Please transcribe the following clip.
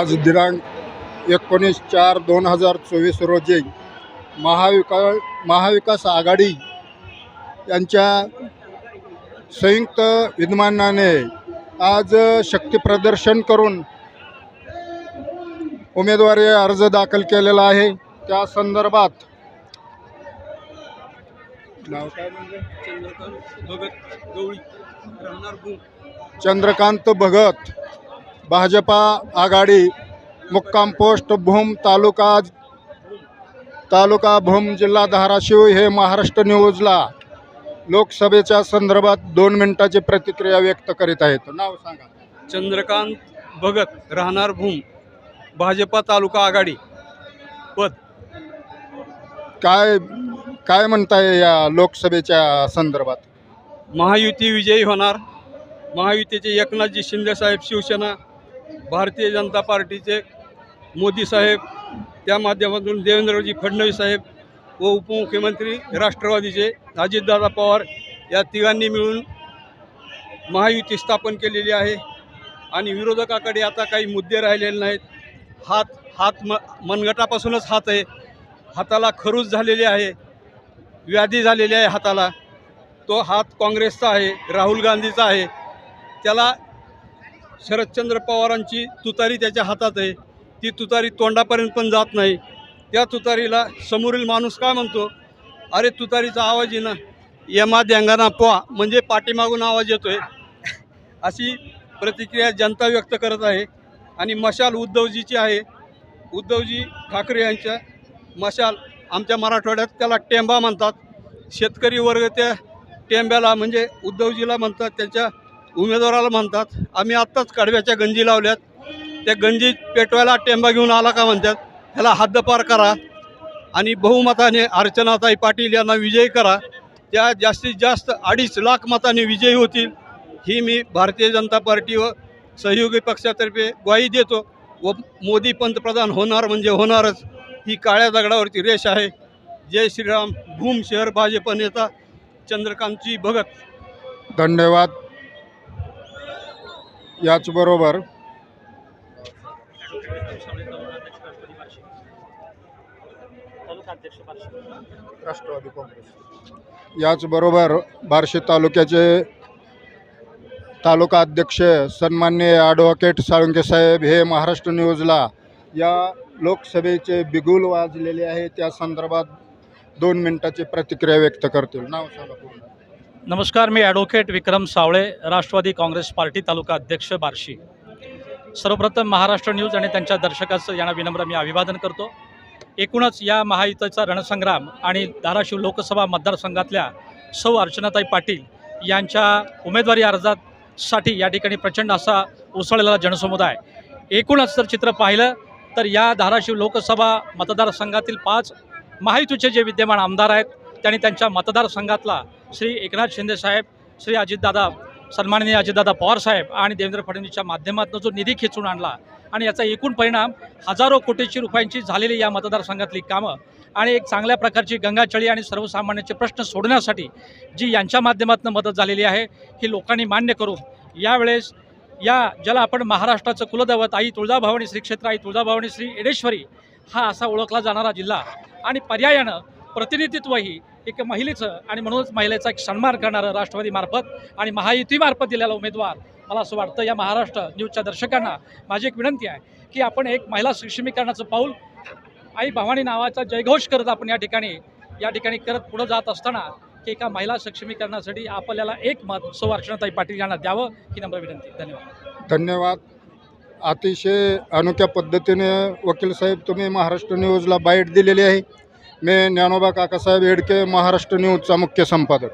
आज दिनांक एकोणीस चार दोन हजार चोवीस रोजी महाविका महाविकास आघाडी यांच्या संयुक्त विद्यमानाने आज शक्तीप्रदर्शन करून उमेदवारी अर्ज दाखल केलेला आहे. त्या संदर्भात म्हणजे? चंद्रकांत भगत. भाजपा आघाडी मुक्काम पोस्ट भूम तालुका तालुका भूम जिल्हा धाराशिव हे महाराष्ट्र न्यूजला लोकसभेच्या संदर्भात दोन मिनिटाची प्रतिक्रिया व्यक्त करीत आहेत. नाव सांगा. चंद्रकांत भगत राहणार भूम भाजपा तालुका आघाडी पद. काय काय म्हणताय या लोकसभेच्या संदर्भात? महायुती विजयी होणार. महायुतीचे एकनाथजी शिंदेसाहेब शिवसेना भारतीय जनता पार्टीचे मोदी साहेब त्या माध्यमातून देवेंद्रजी फडणवीस साहेब व उपमुख्यमंत्री राष्ट्रवादीचे अजितदादा पवार या तिघांनी मिळून महायुती स्थापन केलेली आहे. आणि विरोधकाकडे आता काही मुद्दे राहिलेले नाहीत. हात हात म मनगटापासूनच हात आहे. हाताला खरूज झालेली आहे. व्याधी झालेली आहे हाताला. तो हात काँग्रेसचा आहे राहुल गांधीचा आहे. त्याला शरदचंद्र पवारांची तुतारी त्याच्या हातात आहे. ती तुतारी तोंडापर्यंत पण जात नाही. त्या तुतारीला समोरील माणूस काय म्हणतो? अरे तुतारीचा आवाज येणं यमा द्यांगाना पोहा म्हणजे पाठीमागून आवाज येतोय. अशी प्रतिक्रिया जनता व्यक्त करत आहे. आणि मशाल उद्धवजीची आहे. उद्धवजी ठाकरे यांच्या मशाल आमच्या मराठवाड्यात त्याला टेंबा म्हणतात. शेतकरी वर्ग त्या टेंब्याला म्हणजे उद्धवजीला म्हणतात. त्यांच्या उमेदवाराला म्हणतात आम्ही आत्ताच कडव्याच्या गंजी लावल्यात. त्या गंजी पेटवायला टेंबा घेऊन आला का? म्हणतात. ह्याला हद्दपार करा आणि बहुमताने अर्चनाताई पाटील यांना विजयी करा. त्या जास्तीत जास्त अडीच लाख मताने विजयी होतील. ही मी भारतीय जनता पार्टी व सहयोगी पक्षातर्फे ग्वाही देतो व मोदी पंतप्रधान होणार म्हणजे होणारच. ही काळ्या दगडावरची रेष आहे. जय श्रीराम. भूम शहर भाजप नेता चंद्रकांतजी भगत. धन्यवाद. याचबरोबर राष्ट्रवादी काँग्रेस. याचबरोबर बार्शी तालुक्याचे तालुका अध्यक्ष सन्मान्य ॲडव्होकेट साळुंके साहेब हे महाराष्ट्र न्यूजला या लोकसभेचे बिगुल वाजलेले आहे. त्या संदर्भात दोन मिनिटाची प्रतिक्रिया व्यक्त करतील. नाव सांगा पूर्ण. नमस्कार मी ॲडव्होकेट विक्रम सावळे राष्ट्रवादी काँग्रेस पार्टी तालुका अध्यक्ष बार्शी. सर्वप्रथम महाराष्ट्र न्यूज आणि त्यांच्या दर्शकाचं यांना विनम्र मी अभिवादन करतो. एकूणच या महायुतीचा रणसंग्राम आणि धाराशिव लोकसभा मतदारसंघातल्या सौ अर्चनाताई पाटील यांच्या उमेदवारी अर्जासाठी या ठिकाणी प्रचंड असा उसळलेला जनसमुदाय. एकूणच जर चित्र पाहिलं तर या धाराशिव लोकसभा मतदारसंघातील पाच महायुतीचे जे विद्यमान आमदार आहेत त्यांनी त्यांच्या मतदारसंघातला श्री एकनाथ शिंदेसाहेब श्री अजितदादा सन्माननीय अजितदादा पवारसाहेब आणि देवेंद्र फडणवीसच्या माध्यमातून जो निधी खेचून आणला आणि याचा एकूण परिणाम हजारो कोटीची रुपयांची झालेली या मतदारसंघातली कामं आणि एक चांगल्या प्रकारची गंगाचळी आणि सर्वसामान्यांचे प्रश्न सोडण्यासाठी जी यांच्या माध्यमातून मदत झालेली आहे ही लोकांनी मान्य करून यावेळेस या ज्याला आपण महाराष्ट्राचं कुलदैवत आई तुळजाभवानी श्री क्षेत्र आई तुळजाभवानी श्री एडेश्वरी हा असा ओळखला जाणारा जिल्हा आणि पर्यायानं प्रतिनिधित्वही एक महिलेचं आणि म्हणूनच महिलेचा एक सन्मान करणारं राष्ट्रवादीमार्फत आणि महायुतीमार्फत दिलेला उमेदवार मला असं वाटतं या महाराष्ट्र न्यूजच्या दर्शकांना माझी एक विनंती आहे की आपण एक महिला सक्षमीकरणाचं पाऊल आई भवानी नावाचा जयघोष करत आपण या ठिकाणी या ठिकाणी करत पुढं जात असताना की एका महिला सक्षमीकरणासाठी आपल्याला एक मत सौ पाटील यांना द्यावं ही नम्र विनंती. धन्यवाद. धन्यवाद. अतिशय अनोख्या पद्धतीने वकील साहेब तुम्ही महाराष्ट्र न्यूजला बाईट दिलेली आहे. मी ज्ञानोबा काकासाहेब हेडके महाराष्ट्र न्यूजचा मुख्य संपादक.